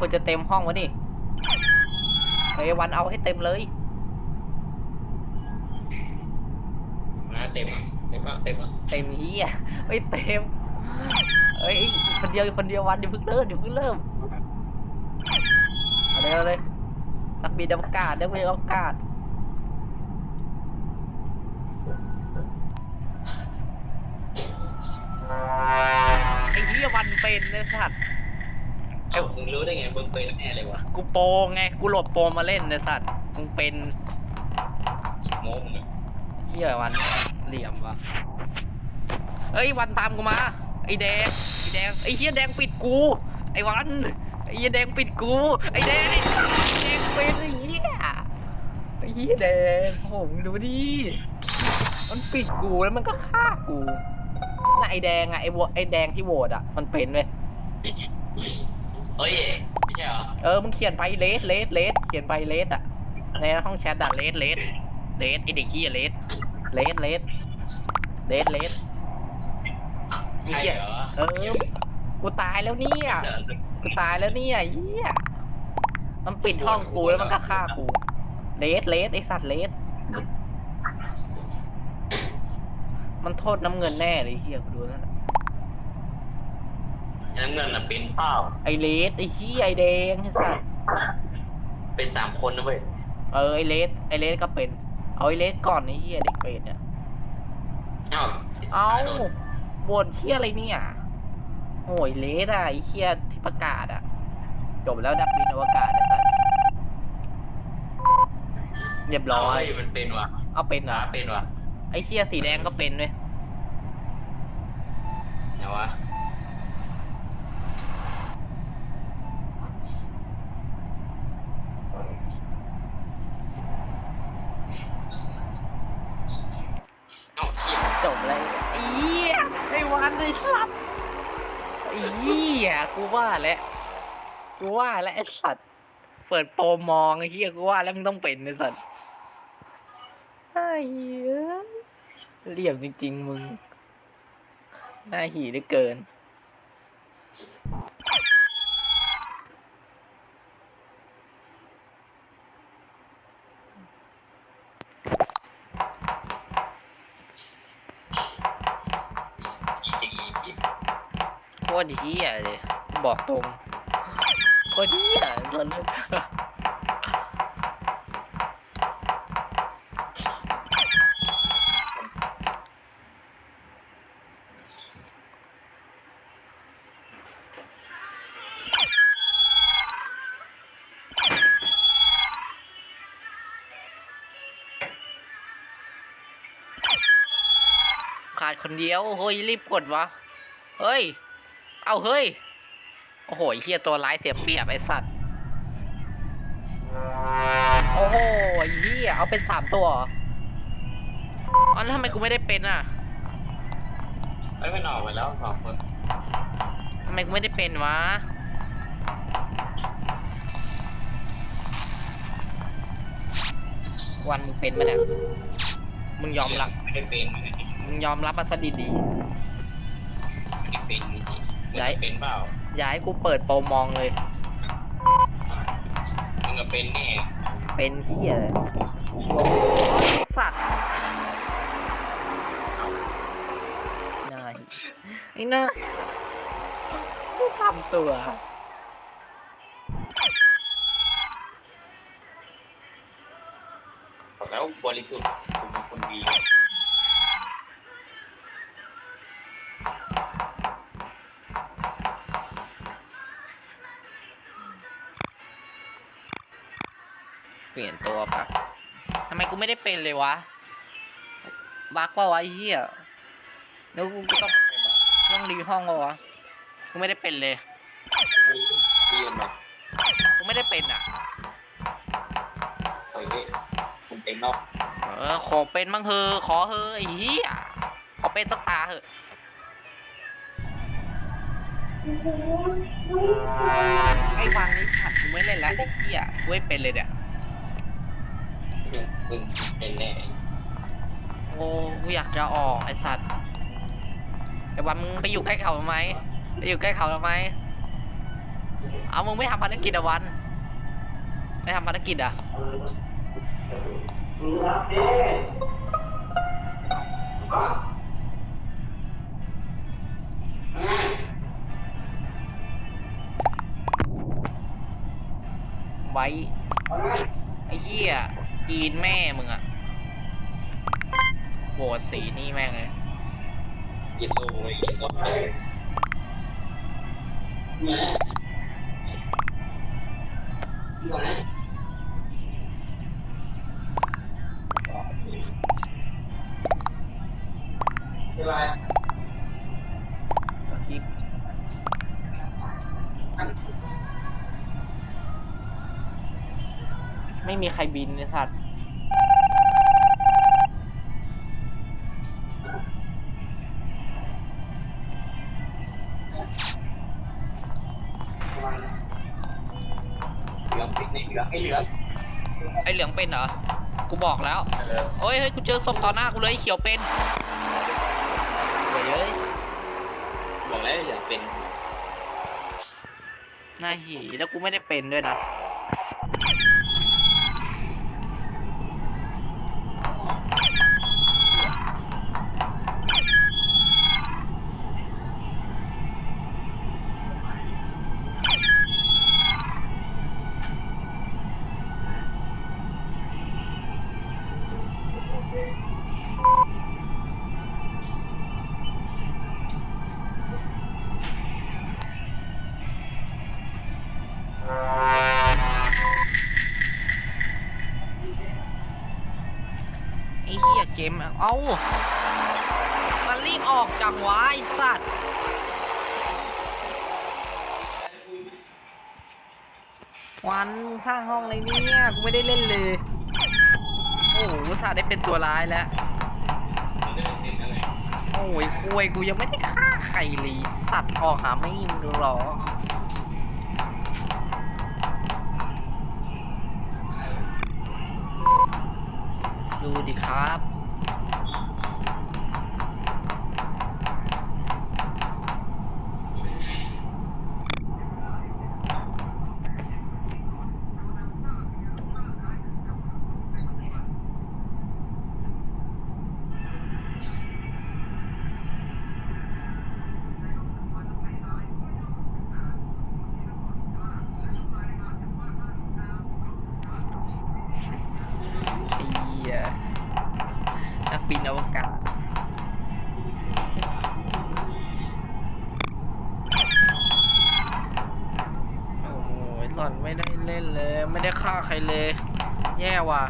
คนจะเต็มห้องวะนี่เฮ้ยวันเอาให้เต็มเลยมาเต็มอะเต็มอะเต็มอะเต็มเฮียเฮ้ยเต็มเฮ้ยคนเดียวคนเดียววันเดี๋ยวเพิ่งเริ่มเดี๋ยวเพิ่งเริ่มเอาเลยเอาเลยนักบินอวกาศนักบินอวกาศไอ้เฮียวันเป็นไอ้สัตว์เอ้ามึ งรู้ได้ไงมึงเป็นแน่เลยวะกูโปรไง กูโหลดโปรมาเล่นไอ้สัตว์ มึงเป็นโม้มึงอะเฮียวันเหลี่ยมวะเฮ้ยวันตามกูมา ไอ้แดง ไอ้แดง ไอ้เฮียแดงปิดกู ไอ้วัน ไอ้เฮียแดงปิดกู ไอ้แดง ไอ้แดงเป็นไอ้เฮียไอ้เฮียแดงโอ้โหมึงดูดิ มันปิดกูแล้วมันก็ฆ่ากูน่ะไอ้แดงอะไอ้โหวไอ้แดงที่โหวตอะมันเป็นเว้ย เฮ้ยไม่ใช่เหรอเออมึงเขียนไปเลสเลสเลสเขียนไปเลสอะในห้องแชทอะเลสเลสเลสไอ้เด็กขี้เลสเลสเลสเลสเลสใช่เหรอเออกูตายแล้วเนี่ยเดี๋ยวกูตายแล้วเนี่ยเฮียมันปิดห้องกูแล้วมันก็ฆ่ากูเลสเลสไอสัตว์เลสมันโทษน้ำเงินแน่เลยเฮียกูดูแล้วนะ น้ำเงินอะเป็นเปล่าไอเลสไอเฮียไอแดงไอสัตว์เป็นสามคนนะเว้ยเออไอเลสไอเลสก็เป็น เอาไอเลสก่อนไอเฮียเด็กเป็ดเนี่ยเอ้าเอาบนเฮียอะไรเนี่ยโอ้ยเลสอะไอเฮียที่ประกาศอะจบแล้วดับบินอวกาศไอสัตว์เรียบร้ร้ออยยมันเป็นว่ะเอาเป็นเหรหาอเป็นว่ะไอ้เคียสีแดงก็เป็นเว้ย เดี๋ยววะเอ้าเขี้ย จบเลยไอ้เหี้ยไอ้วัน เลยครับไอ้เหี้ยกูว่าแล้วกูว่าแล้วไอ้สัตว์เปิดโปรมองไอ้เหี้ยกูว่าแล้วมึงต้องเป็นไอ้สัตว์ไอ้เหี้ยเหลี่ยมจริง ๆ มึงน่าหีเหลือเกิน จริงจริง โค ตรเหี้ยเลยบอกตรงโคตรเหี้ยตอนนั้นขาดคนเดียว เฮ้ย รีบกดวะ เฮ้ย เอาเฮ้ย โอ้โหไอ้เฮียตัวร้ายเสียเปรียบไอ้สัตว์ โอ้โหไอ้เฮียเอาเป็นสามตัวเหรออ๋อแล้วทำไมกูไม่ได้เป็นอะเอ้ยมันออกไปแล้วสองคนทำไมกูไม่ได้เป็นวะวันมึงเป็นปะเนี่ย มึงยอมรับ ไม่ได้เป็นไม่ได้เป็นมึงยอมรับมาซะดีไม่ได้เป็น จริงๆย้ายมึงเป็นเปล่าๆอย่าให้กูเปิดโปรมองเลย มึงก็เป็นแน่เป็นเฮียเลยสัตว์นายไอ้น่ากูทำตัวบอกแล้วบริสุทธิ์คุณเป็นคนดี เปลี่ยนตัวปะทำไมกูไม่ได้เป็นเลยวะบักว่าวะไอ้เหี้ยแล้วกูก็ต้องต้องรีห้องวะวะกูไม่ได้เป็นเลยดีกันไหมกูไม่ได้เป็นอะ เฮ้ยคุณเป็นนอกเออ ขอเป็นบ้างเถอะขอเถอะไอ้เหี้ยขอเป็นสักตาเถอะไอ้วันนี้ฉัดกูไม่เล่นแล้วไอ้เหี้ยกูไม่เป็นเลยเนี่ย มึงเป็นแน่โอ้กูอยากจะออกไอสัตว์ไอวันมึงไปอยู่ใกล้เขาทำไมไปอยู่ใกล้เขาทำไม เอามึงไม่ทำภารกิจอะวัน ไม่ทำภารกิจอะไว้ไอ้เหี้ย จีนแม่มึงอะโหวตสีนี่แม่งเลยหยิบลงเลยหยิบลงเลยเป็นไร ไม่มีใครบินเลยสัตว์เหลืองปิดนี่เหลืองไอ้เหลืองไอเหลืองเป็นเหรอ กูบอกแล้วเออเฮ้ยเฮ้ยกูเจอศพต่อหน้ากูเลยไอ้เขียวเป็นเฮ้ยเอ้ยบอกแล้วเหลืองเป็น หน้าหีแล้วกูไม่ได้เป็นด้วยนะ มเอ้ามันรีบออกจังวะไอสัตว์วันสร้างห้องอะไรเนี่ยกูไม่ได้เล่นเลย โอ้โหอุตส่าห์ได้เป็นตัวร้ายแล้วโอ้ยคุยกูยังไม่ได้ฆ่าใครเลยสัตว์ออกหาไม่อิ่มหรอดูดิครับ หล่อนไม่ได้เล่นเลย ไม่ได้ฆ่าใครเลย แย่ว่ะ